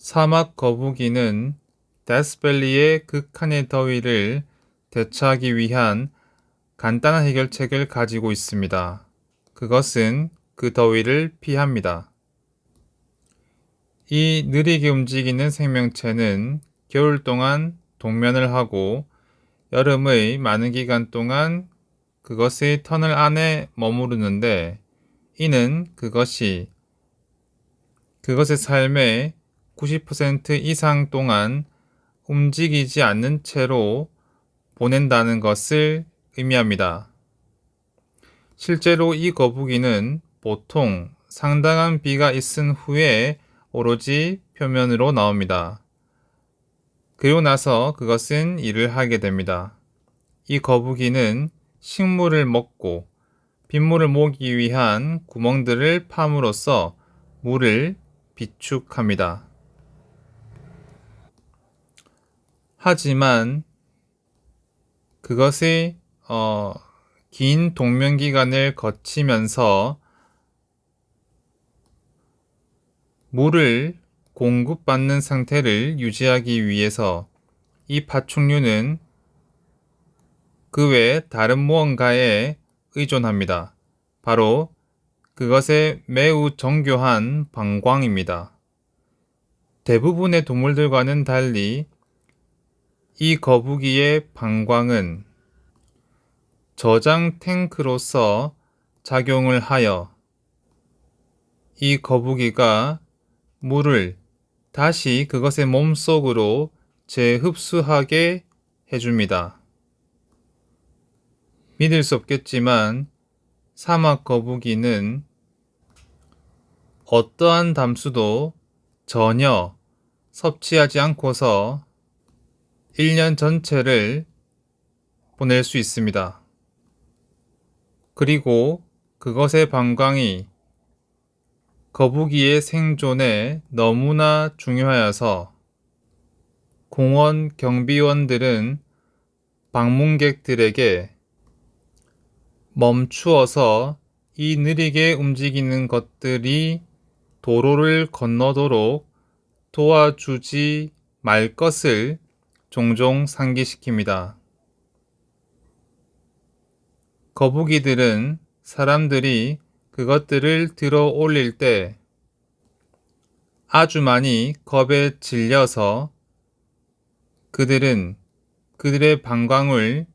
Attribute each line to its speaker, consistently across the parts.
Speaker 1: 사막 거북이는 데스밸리의 극한의 더위를 대처하기 위한 간단한 해결책을 가지고 있습니다. 그것은 그 더위를 피합니다. 이 느리게 움직이는 생명체는 겨울 동안 동면을 하고 여름의 많은 기간 동안 그것의 터널 안에 머무르는데 이는 그것이 그것의 삶의 90% 이상 동안 움직이지 않는 채로 보낸다는 것을 의미합니다. 실제로 이 거북이는 보통 상당한 비가 있은 후에 오로지 표면으로 나옵니다. 그리고 나서 그것은 일을 하게 됩니다. 이 거북이는 식물을 먹고 빗물을 모으기 위한 구멍들을 팜으로써 물을 비축합니다. 하지만 그것이 어, 긴 동면 기간을 거치면서 물을 공급받는 상태를 유지하기 위해서 이 파충류는 그 외 다른 무언가에 의존합니다. 바로 그것의 매우 정교한 방광입니다. 대부분의 동물들과는 달리 이 거북이의 방광은 저장 탱크로서 작용을 하여 이 거북이가 물을 다시 그것의 몸 속으로 재흡수하게 해줍니다. 믿을 수 없겠지만 사막 거북이는 어떠한 담수도 전혀 섭취하지 않고서 1년 전체를 보낼 수 있습니다. 그리고 그것의 방광이 거북이의 생존에 너무나 중요하여서 공원 경비원들은 방문객들에게 멈추어서 이 느리게 움직이는 것들이 도로를 건너도록 도와주지 말 것을 종종 상기시킵니다. 거북이들은 사람들이 그것들을 들어 올릴 때 아주 많이 겁에 질려서 그들은 그들의 방광을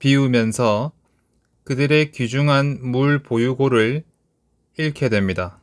Speaker 1: 비우면서 그들의 귀중한 물 보유고를 잃게 됩니다.